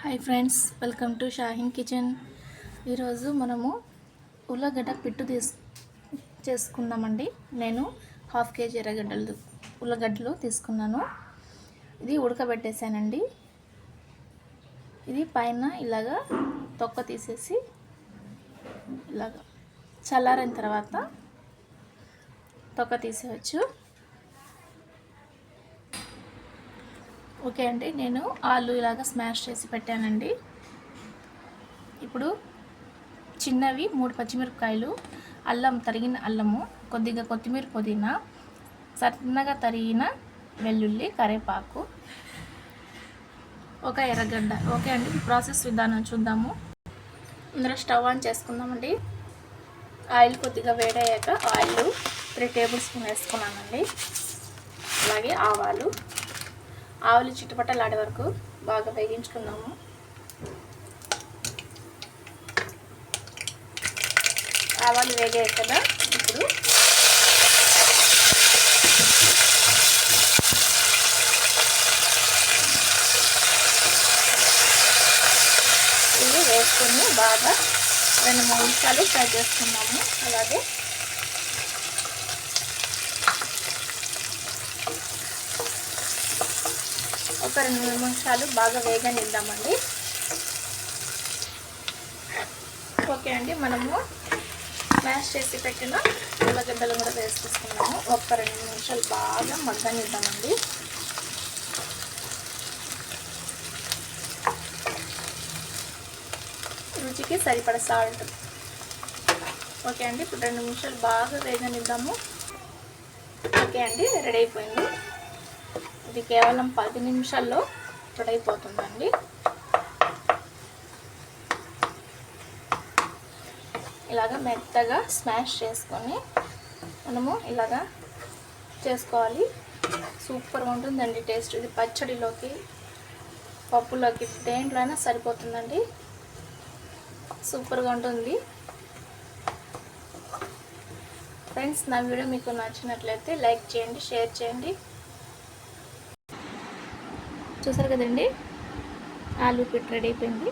Hi friends welcome to Shaheen kitchen ఈరోజు మనము ఉల్లగడ్డ పిట్టు తీసు చేసుకుందామండి. నేను హాఫ్ కేజీ ఎర్రగడ్డలు ఉల్లగడ్డలు తీసుకున్నాను. ఇది ఉడకబెట్టేసానండి. ఇది పైన ఇలాగా తొక్క తీసేసి ఇలాగా చల్లారిన తర్వాత తొక్క తీసేయచ్చు. ఓకే అండి నేను ఆలు ఇలాగ స్మాష్ చేసి పెట్టానండి. ఇప్పుడు చిన్నవి మూడు పచ్చిమిరపకాయలు అల్లం తరిగిన అల్లము కొద్దిగా కొత్తిమీర పుదీనా సన్నగా తరిగిన వెల్లుల్లి కరేపాకు ఒక ఎర్రగడ్డ. ఓకే అండి ప్రాసెస్ విధానం చూద్దాము. ఇందులో స్టవ్ ఆన్ చేసుకుందామండి. ఆయిల్ కొద్దిగా వేడయ్యాక ఆయిల్ త్రీ టేబుల్ స్పూన్ వేసుకున్నానండి. అలాగే ఆవాలు. ఆవులు చిట్టుపట్టలాడే వరకు బాగా వేగించుకుందాము. ఆవాలు వేగాయి కదా ఇప్పుడు ఇవి వేసుకుని బాగా రెండు మూడు నిమిషాలు ఫ్రై చేసుకున్నాము అలాగే ఒక రెండు మూడు నిమిషాలు బాగా వేగనిద్దామండి ఓకే అండి మనము మ్యాష్ చేసి పెట్టిన ఉల్లగడ్డలు కూడా వేసుకున్నాము ఒక రెండు నిమిషాలు బాగా మగ్గనిద్దామండి. రుచికి సరిపడ సాల్ట్. ఓకే అండి ఇప్పుడు రెండు నిమిషాలు బాగా వేగనిద్దాము. ఓకే అండి రెడీ అయిపోయింది. ఇది కేవలం పది నిమిషాల్లో రెడీ ఇలాగ మెత్తగా స్మాష్ చేసుకొని మనము ఇలాగా చేసుకోవాలి. సూపర్గా ఉంటుందండి టేస్ట్. ఇది పచ్చడిలోకి పప్పులోకి దేంట్లో అయినా సరిపోతుందండి. సూపర్గా ఉంటుంది. ఫ్రెండ్స్ నా వీడియో మీకు నచ్చినట్లయితే లైక్ చేయండి షేర్ చేయండి. చూసారు కదండి? ఆలూ పిట్ రెడీ అయిపోయింది.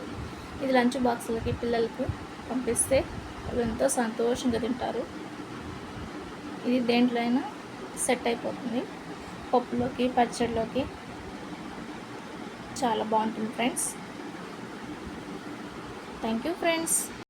ఇది లంచ్ బాక్సులకి పిల్లలకు పంపిస్తే వాళ్ళు ఎంతో సంతోషంగా తింటారు. ఇది దేంట్లో అయినా సెట్ అయిపోతుంది. పప్పులోకి పచ్చడిలోకి చాలా బాగుంటుంది ఫ్రెండ్స్. Thank you friends